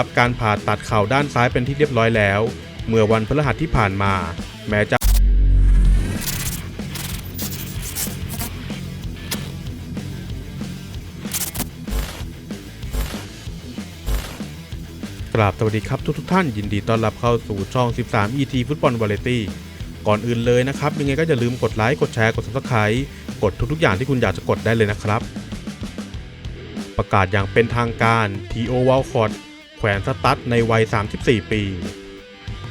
รับการผ่าตัดเข่าด้านซ้ายเป็นที่เรียบร้อยแล้ว เมื่อวันพฤหัสที่ผ่านมา แม้จะกราบสวัสดีครับทุกทท่านยินดีต้อนรับเข้าสู่ช่อง 13 ET ฟุตบอลวาเลตี้ก่อนอื่นเลยนะครับ ยังไงก็อย่าลืมกดไลค์กดแชร์กด Subscribe กดทุกๆอย่างที่คุณอยากจะกดได้เลยนะครับ ประกาศอย่างเป็นทางการ T.O. Walcott ขวนสตั๊ดในวัย 34 ปี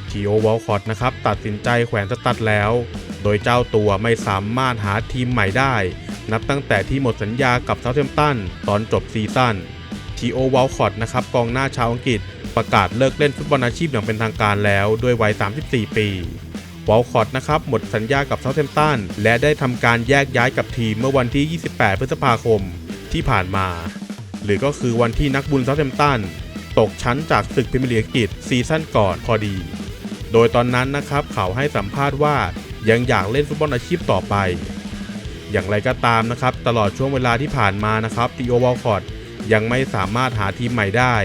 T.O. Walcott นะครับตัดสินใจแขวนสตั๊ดแล้ว โดยเจ้าตัวไม่สามารถหาทีมใหม่ได้ นับตั้งแต่ที่หมดสัญญากับเซาท์แฮมป์ตันตอนจบซีซั่นทีโอวอลคอตนะครับกองหน้าชาวอังกฤษประกาศเลิกเล่นฟุตบอลอาชีพอย่างเป็นทางการแล้วด้วยวัย 34 ปีวอลคอตนะครับหมดสัญญากับเซาท์แฮมป์ตันและได้ทำการแยกย้ายกับทีมเมื่อวันที่ 28 พฤษภาคมที่ผ่านมา หรือก็คือวันที่นักบุญเซาท์แฮมป์ตัน ตกชั้นจากศึกพรีเมียร์ลีกอังกฤษซีซั่นก่อนพอดี โดยตอนนั้นนะครับเขาให้สัมภาษณ์ว่ายังอยากเล่นฟุตบอลอาชีพต่อไป อย่างไรก็ตามนะครับตลอดช่วงเวลาที่ผ่านมานะครับทีโอวอลคอตยังไม่สามารถหาทีมใหม่ได้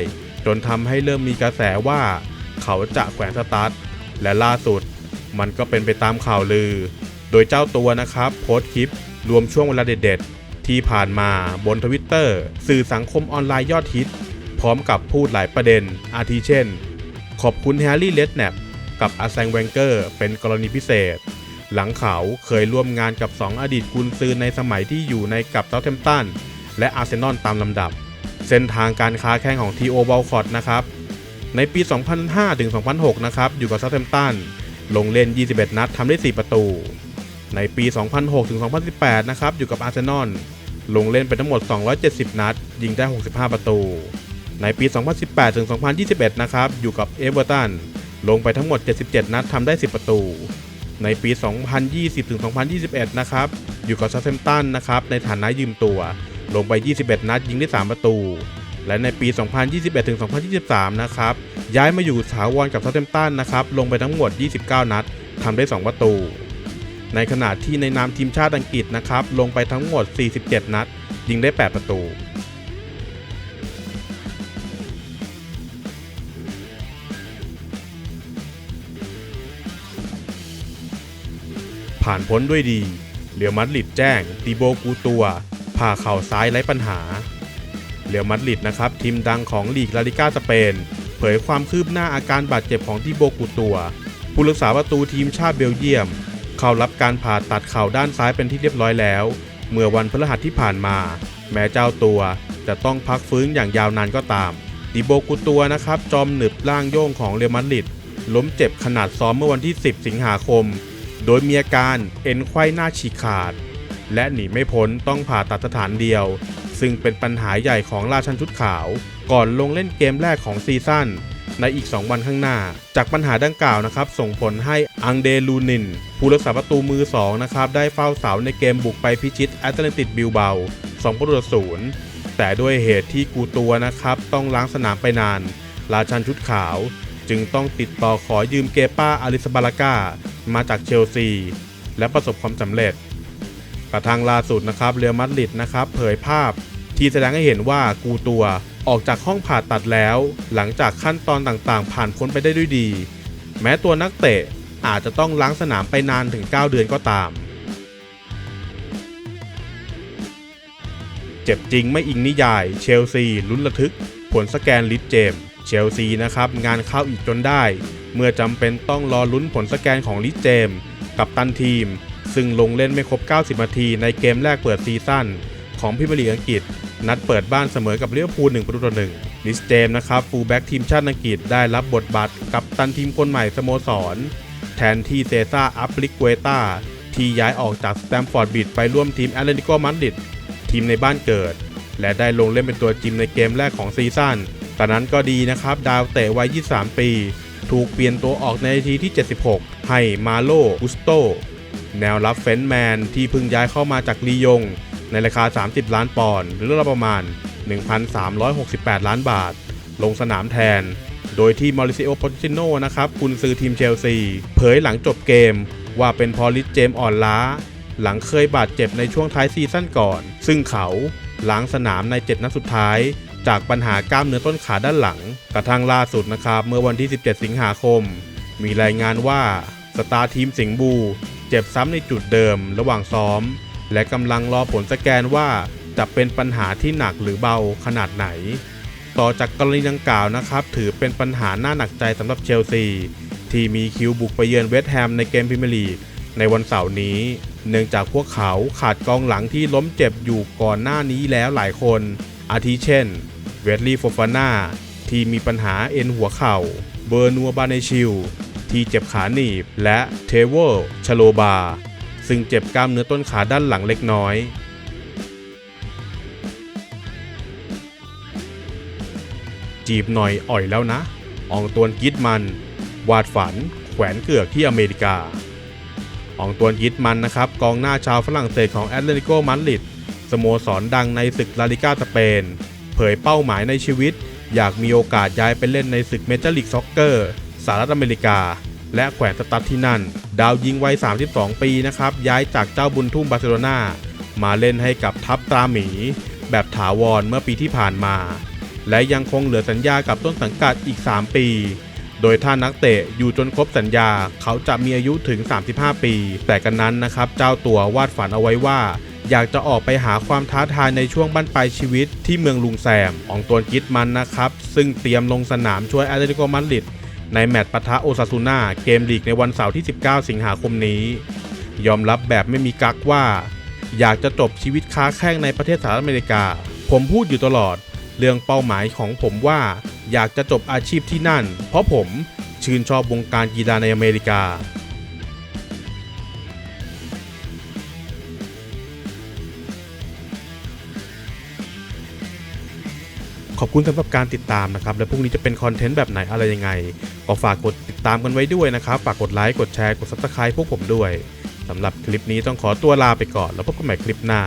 จนทำให้เริ่มมีกระแสว่าเขาจะแขวนสตาร์ทและล่าสุด มันก็เป็นไปตามข่าวลือ โดยเจ้าตัวนะครับโพสต์คลิปรวมช่วงเวลาเด็ด ๆ ที่ผ่านมาบนทวิตเตอร์สื่อสังคมออนไลน์ยอดฮิต พร้อมกับพูดหลายประเด็น อาทิเช่น ขอบคุณแฮร์รี่เลดแนปกับอาแซงแวงเกอร์เป็นกรณีพิเศษ หลังเขาเคยร่วมงานกับ 2 อดีตกุนซือในสมัยที่อยู่ในกับเซาท์แฮมป์ตันและอาร์เซนอลตามลำดับ เส้นทางการค้าแข่งของทีโอบอลคอตนะครับ ในปี 2005 ถึง 2006 นะครับ อยู่กับเซาท์แฮมป์ตันลงเล่น 21 นัดทำได้ 4 ประตู ในปี 2006 ถึง 2018 นะครับ อยู่กับอาร์เซนอลลงเล่นไปทั้งหมด 270 นัด ยิงได้ 65 ประตู ในปี 2018 ถึง 2021 นะครับ อยู่กับเอเวอร์ตัน ลงไปทั้งหมด 77 นัดทำได้ 10 ประตู ในปี 2020 ถึง 2021 นะครับ อยู่กับเซาท์แฮมตันนะครับ ในฐานะยืมตัว ลงไป 21 นัดยิงได้ 3 ประตู และในปี 2021 ถึง 2023 นะครับ ย้ายมาอยู่ถาวรกับเซาท์แฮมตันนะครับ ลงไปทั้งหมด 29 นัดทำได้ 2 ประตู ในขณะที่ในนามทีมชาติอังกฤษนะครับ ลงไปทั้งหมด 47 นัด ยิงได้ 8 ประตู ผ่านพ้นด้วยดีเรียวมัดริดแจ้งตีโบกูตัวผ่าเข่าซ้ายไร้ปัญหาเรียวมัดริดนะครับทีมดังของลีกลาลิก้าสเปน เผยความคืบหน้าอาการบาดเจ็บของตีโบกูตัว ผู้รักษาประตูทีมชาติเบลเยียม เข้ารับการผ่าตัดเข่าด้านซ้ายเป็นที่เรียบร้อยแล้ว เมื่อวันพฤหัสที่ผ่านมา แม้เจ้าตัวจะต้องพักฟื้นอย่างยาวนานก็ตามติโบกูตัวนะครับจอมหนึบล่างโย่งของเรอัลมาดริดล้มเจ็บขนาดซ้อมเมื่อวันที่ 10 สิงหาคม โดยมีอาการเอ็นไขว้หน้าฉีกขาด และหนีไม่พ้นต้องผ่าตัดสถานเดียว ซึ่งเป็นปัญหาใหญ่ของราชันชุดขาว ก่อนลงเล่นเกมแรกของซีซั่นในอีก 2 วันข้างหน้า จากปัญหาดังกล่าวนะครับ ส่งผลให้อังเดลูนิน ผู้รักษาประตูมือ 2 นะครับ ได้เฝ้าเสาในเกมบุกไปพิชิตแอตแลนติกบิลเบา2ประตูศูนย์แต่ด้วยเหตุที่กูตัวนะครับ ต้องล้างสนามไปนาน ราชันชุดขาว จึงต้องติดต่อขอยืมเกป้าอาริสบาลากา มาจากเชลซี และประสบความสำเร็จกระทั่งล่าสุดนะครับเรอัลมาดริดนะครับเผยภาพ ที่แสดงให้เห็นว่ากูตัวออกจากห้องผ่าตัดแล้ว หลังจากขั้นตอนต่างๆ ผ่านพ้นไปได้ด้วยดี แม้ตัวนักเตะอาจจะต้องล้างสนามไปนานถึง 9 เดือนก็ตาม เจ็บจริงไม่อิงนิยาย เชลซีลุ้นระทึก ผลสแกนลิทเจม เชลซีนะครับงานเข้าอีกจนได้ เมื่อจำเป็นต้องรอลุ้นผลสแกนของลิเจม กับตันทีม ซึ่งลงเล่นไม่ครบ 90 นาทีในเกมแรกเปิดซีซั่นของพรีเมียร์ลีอังกฤษ นัดเปิดบ้านเสมอกับเลี้ยวพูล1ประตูต่อ1ลิสเจมนะครับฟูลแบ็กทีมชาติอังกฤษได้รับบทบาทกับตันทีมคนใหม่สโมสร แทนที่เซซ่าอัปลิกเวตาที่ย้ายออกจากสแตมฟอร์ดบิดไปร่วมทีมแอตเลติโกมาดริดทีมในบ้านเกิด และได้ลงเล่นเป็นตัวจริงในเกมแรกของซีซั่นแตอนนั้นก็ดีนะครับ ดาวเตะวัย 23 ปี ถูกเปลี่ยนตัวออกในนาทีที่ 76 ให้มาโลอุสโต แนวรับเฟนแมนที่เพิ่งย้ายเข้ามาจากลียง ในราคา 30 ล้านปอนด์หรือราวประมาณ 1,368 ล้านบาท ลงสนามแทน โดยที่มอริซิโอโปเตชิโนนะครับกุนซือทีมเชลซี เผยหลังจบเกมว่าเป็นพอลิสเจมอ่อนล้า หลังเคยบาดเจ็บในช่วงท้ายซีซั่นก่อน ซึ่งเขาล้างสนามใน 7 นัดสุดท้าย จากปัญหากล้ามเนื้อต้นขาด้านหลัง กระทั่งล่าสุดนะครับ เมื่อวันที่ 17 สิงหาคม มีรายงานว่าสตาร์ทีมสิงห์บูเจ็บซ้ำในจุดเดิมระหว่างซ้อม และกำลังรอผลสแกนว่าจะเป็นปัญหาที่หนักหรือเบาขนาดไหน ต่อจากกรณีดังกล่าวนะครับ ถือเป็นปัญหาหน้าหนักใจสำหรับเชลซี ที่มีคิวบุกไปเยือนเวสต์แฮมในเกมพรีเมียร์ลีกในวันเสาร์นี้ เนื่องจากพวกเขาขาดกองหลังที่ล้มเจ็บอยู่ก่อนหน้านี้แล้วหลายคน อาทิเช่น เวดลีย์โฟฟาน่าที่มีปัญหาเอ็นหัวเข่า เบอร์นัวบาเนชิล ที่เจ็บขาหนีบ และเทเวอร์ชโลบา ซึ่งเจ็บกล้ามเนื้อต้นขาด้านหลังเล็กน้อยจีบหน่อยอ่อยแล้วนะ อองตวนกิดมัน วาดฝัน แขวนเกือกที่อเมริกา อองตวนกิดมันนะครับ กองหน้าชาวฝรั่งเศสของแอตเลติโกมาดริด สโมสรดังในศึกลาลิกาสเปน เผยเป้าหมายในชีวิต อยากมีโอกาสย้ายไปเล่นในศึกเมเจอร์ลีกซ็อกเกอร์สหรัฐอเมริกา และแขวนสตัดที่นั่น ดาวยิงวัย 32 ปีนะครับ ย้ายจากเจ้าบุญทุ่มบาร์เซโลนามาเล่นให้กับทัพตราหมี แบบถาวรเมื่อปีที่ผ่านมา และยังคงเหลือสัญญากับต้นสังกัดอีก 3 ปี โดยถ้านักเตะอยู่จนครบสัญญา เขาจะมีอายุถึง 35 ปี แต่กันนั้นนะครับ เจ้าตัววาดฝันเอาไว้ว่า อยากจะออกไปหาความท้าทายในช่วงบั้นปลายชีวิตที่เมืองลุงแซมของตัวกิดมันนะครับ ซึ่งเตรียมลงสนามช่วยแอตเลติโกมาดริดในแมตช์ปะทะโอซาซูน่าเกมลีกในวันเสาร์ที่ 19 สิงหาคมนี้ ยอมรับแบบไม่มีกักว่า อยากจะจบชีวิตค้าแข้งในประเทศสหรัฐอเมริกา ผมพูดอยู่ตลอด เรื่องเป้าหมายของผมว่าอยากจะจบอาชีพที่นั่น เพราะผมชื่นชอบวงการกีฬาในอเมริกา ขอบคุณสำหรับการติดตามนะครับ และพรุ่งนี้จะเป็นคอนเทนต์แบบไหนอะไรยังไงก็ฝากกดติดตามกันไว้ด้วยนะครับ ฝากกดไลค์ กดแชร์ กด subscribe พวกผมด้วยสำหรับคลิปนี้ต้องขอตัวลาไปก่อน แล้วพบกันใหม่คลิปหน้า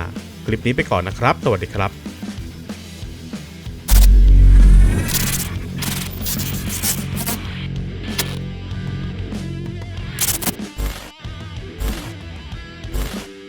คลิปนี้ไปก่อนนะครับ สวัสดีครับ